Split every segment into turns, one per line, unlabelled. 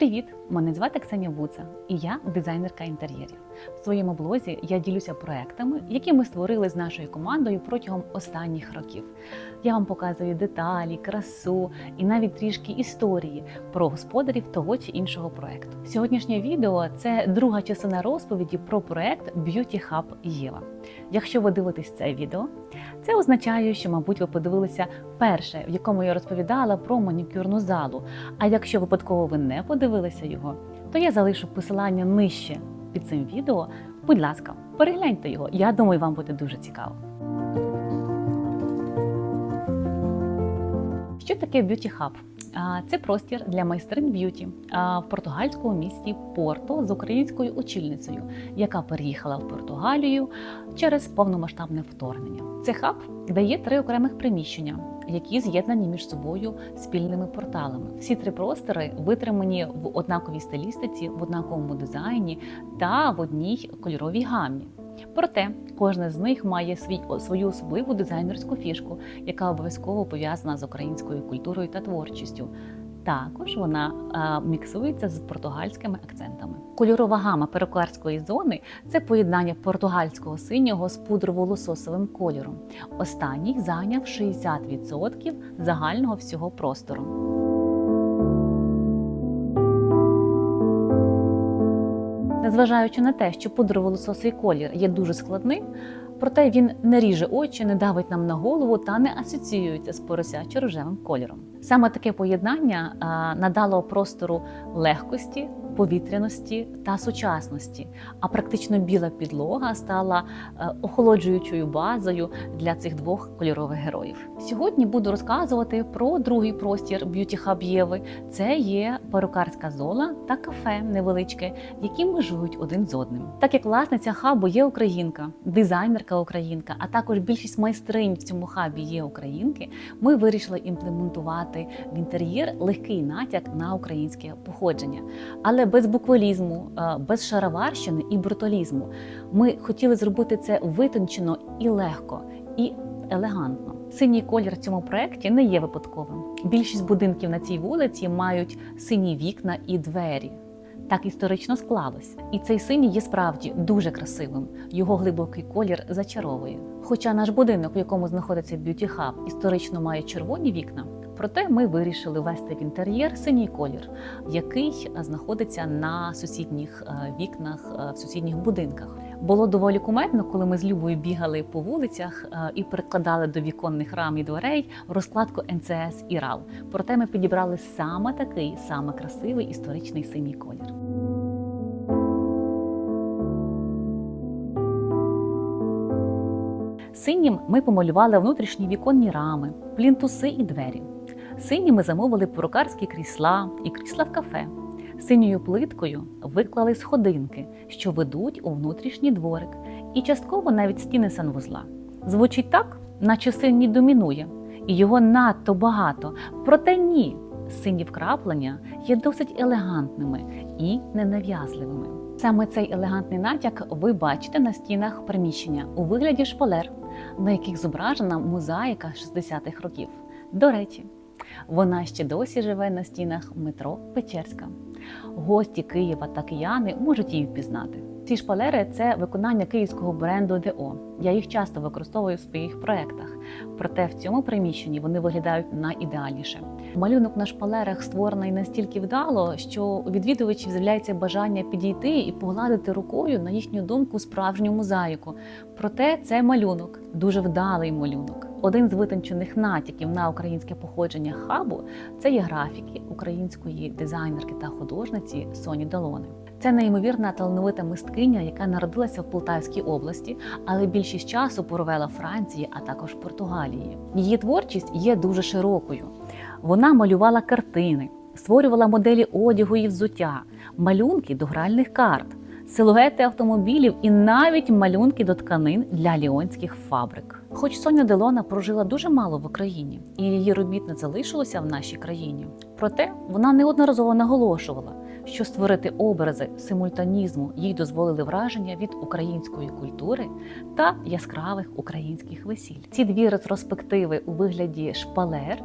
Привіт! Мене звати Ксенія Буца, і я дизайнерка інтер'єрів. В своєму блозі я ділюся проектами, які ми створили з нашою командою протягом останніх років. Я вам показую деталі, красу і навіть трішки історії про господарів того чи іншого проекту. Сьогоднішнє відео це друга частина розповіді про проект Beauty Hub Єва. Якщо ви дивитесь це відео, це означає, що, мабуть, ви подивилися перше, в якому я розповідала про манікюрну залу. А якщо випадково ви не подивилися його, то я залишу посилання нижче під цим відео. Будь ласка, перегляньте його. Я думаю, вам буде дуже цікаво. Що таке Beauty Hub? Це простір для майстрин б'юті в португальському місті Порто з українською очільницею, яка переїхала в Португалію через повномасштабне вторгнення. Це хаб дає три окремих приміщення, які з'єднані між собою спільними порталами. Всі три простори витримані в однаковій стилістиці, в однаковому дизайні та в одній кольоровій гамі. Проте кожне з них має свій свою особливу дизайнерську фішку, яка обов'язково пов'язана з українською культурою та творчістю. Також вона а, міксується з португальськими акцентами. Кольорова гама перукарської зони це поєднання португальського синього з пудрово-лососовим кольором. Останній зайняв 60% загального всього простору. Незважаючи на те, що пудрово-лососий колір є дуже складним, проте він не ріже очі, не давить нам на голову та не асоціюється з поросячо рожевим кольором. Саме таке поєднання надало простору легкості, повітряності та сучасності. А практично біла підлога стала е, охолоджуючою базою для цих двох кольорових героїв. Сьогодні буду розказувати про другий простір Beauty Hub Єви. Це є перукарська зона та кафе невеличке, які межують один з одним. Так як власниця хабу є українка, дизайнерка українка, а також більшість майстринь в цьому хабі є українки. Ми вирішили імплементувати в інтер'єр легкий натяк на українське походження, але без буквалізму, е, без шароварщини і бруталізму. Ми хотіли зробити це витончено і легко, і елегантно. Синій колір в цьому проєкті не є випадковим. Більшість будинків на цій вулиці мають сині вікна і двері. Так історично склалось. І цей синій є справді дуже красивим. Його глибокий колір зачаровує. Хоча наш будинок, в якому знаходиться Beauty Hub, історично має червоні вікна, проте ми вирішили ввести в інтер'єр синій колір, який знаходиться на сусідніх е, вікнах е, в сусідніх будинках. Було доволі кумедно, коли ми з Любою бігали по вулицях е, і прикладали до віконних рам і дверей розкладку НЦС і РАЛ. Проте ми підібрали саме такий, саме красивий історичний синій колір. Синім ми помалювали внутрішні віконні рами, плінтуси і двері. Сині ми замовили порукарські крісла і крісла в кафе. Синьою плиткою виклали сходинки, що ведуть у внутрішній дворик, і частково навіть стіни санвузла. Звучить так, наче синій домінує, і його надто багато. Проте ні, сині вкраплення є досить елегантними і ненав'язливими. Саме цей елегантний натяк ви бачите на стінах приміщення у вигляді шпалер, на яких зображена мозаїка 60-х років. До речі, вона ще досі живе на стінах метро Печерська. Гості Києва та кияни можуть її впізнати. Ці шпалери це виконання київського бренду ДО. Я їх часто використовую в своїх проєктах. Проте в цьому приміщенні вони виглядають найідеальніше. Малюнок на шпалерах створений настільки вдало, що у відвідувачів з'являється бажання підійти і погладити рукою на їхню думку справжню мозаїку. Проте це малюнок, дуже вдалий малюнок. Один з витончених натяків на українське походження хабу це є графіки української дизайнерки та художниці Соні Далони. Це неймовірна талановита мисткиня, яка народилася в Полтавській області, але більшість часу провела Франції, а також Португалії. Її творчість є дуже широкою. Вона малювала картини, створювала моделі одягу і взуття, малюнки до гральних карт, силуети автомобілів і навіть малюнки до тканин для ліонських фабрик. Хоч Соня Делона прожила дуже мало в Україні, і її робіт не залишилося в нашій країні. Проте вона неодноразово наголошувала, що створити образи симультанізму їй дозволили враження від української культури та яскравих українських весіль. Ці дві ретроспективи у вигляді шпалер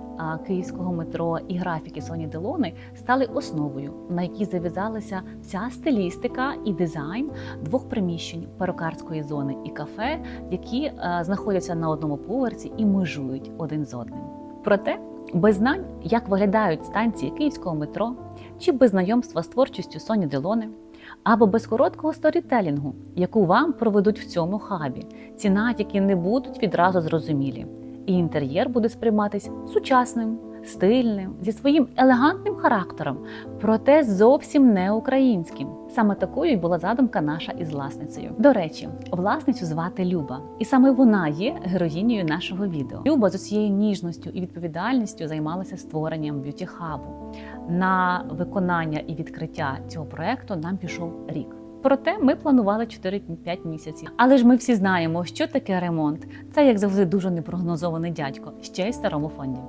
київського метро і графіки Соні Делони стали основою, на якій зав'язалася вся стилістика і дизайн двох приміщень перукарської зони і кафе, які е, знаходяться на одному поверсі і межують один з одним. Проте без знань, як виглядають станції київського метро, чи без знайомства з творчістю Соні Делони, або без короткого сторітелінгу, яку вам проведуть в цьому хабі, ціна, які не будуть відразу зрозумілі, і інтер'єр буде сприйматись сучасним, стильним, зі своїм елегантним характером, проте зовсім не українським. Саме такою й була задумка наша із власницею. До речі, власницю звати Люба, і саме вона є героїнею нашого відео. Люба з усією ніжністю і відповідальністю займалася створенням б'юті хабу. На виконання і відкриття цього проекту нам пішов рік. Проте ми планували 4-5 місяців. Але ж ми всі знаємо, що таке ремонт. Це як завжди дуже непрогнозований дядько, ще й старому фонді.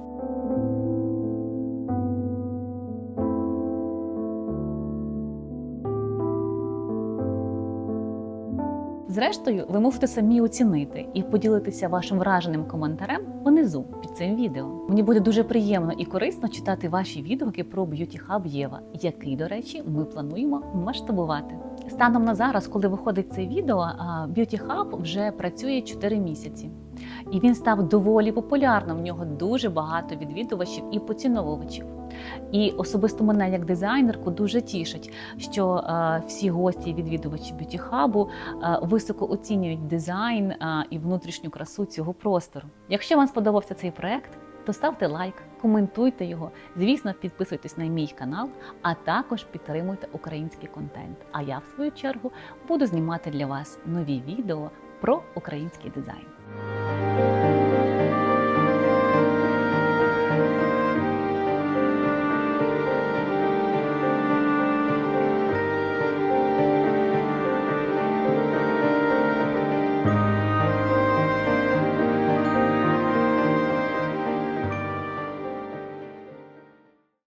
Зрештою, ви можете самі оцінити і поділитися вашим враженим коментарем унизу під цим відео. Мені буде дуже приємно і корисно читати ваші відгуки про Beauty Hub Єва, який, до речі, ми плануємо масштабувати. Станом на зараз, коли виходить це відео, Beauty Hub вже працює 4 місяці. І він став доволі популярним. В нього дуже багато відвідувачів і поціновувачів. І особисто мене як дизайнерку дуже тішить, що е, всі гості і відвідувачі б'юті хабу е, високо оцінюють дизайн е, і внутрішню красу цього простору. Якщо вам сподобався цей проект, то ставте лайк, коментуйте його. Звісно, підписуйтесь на мій канал, а також підтримуйте український контент. А я, в свою чергу, буду знімати для вас нові відео про український дизайн.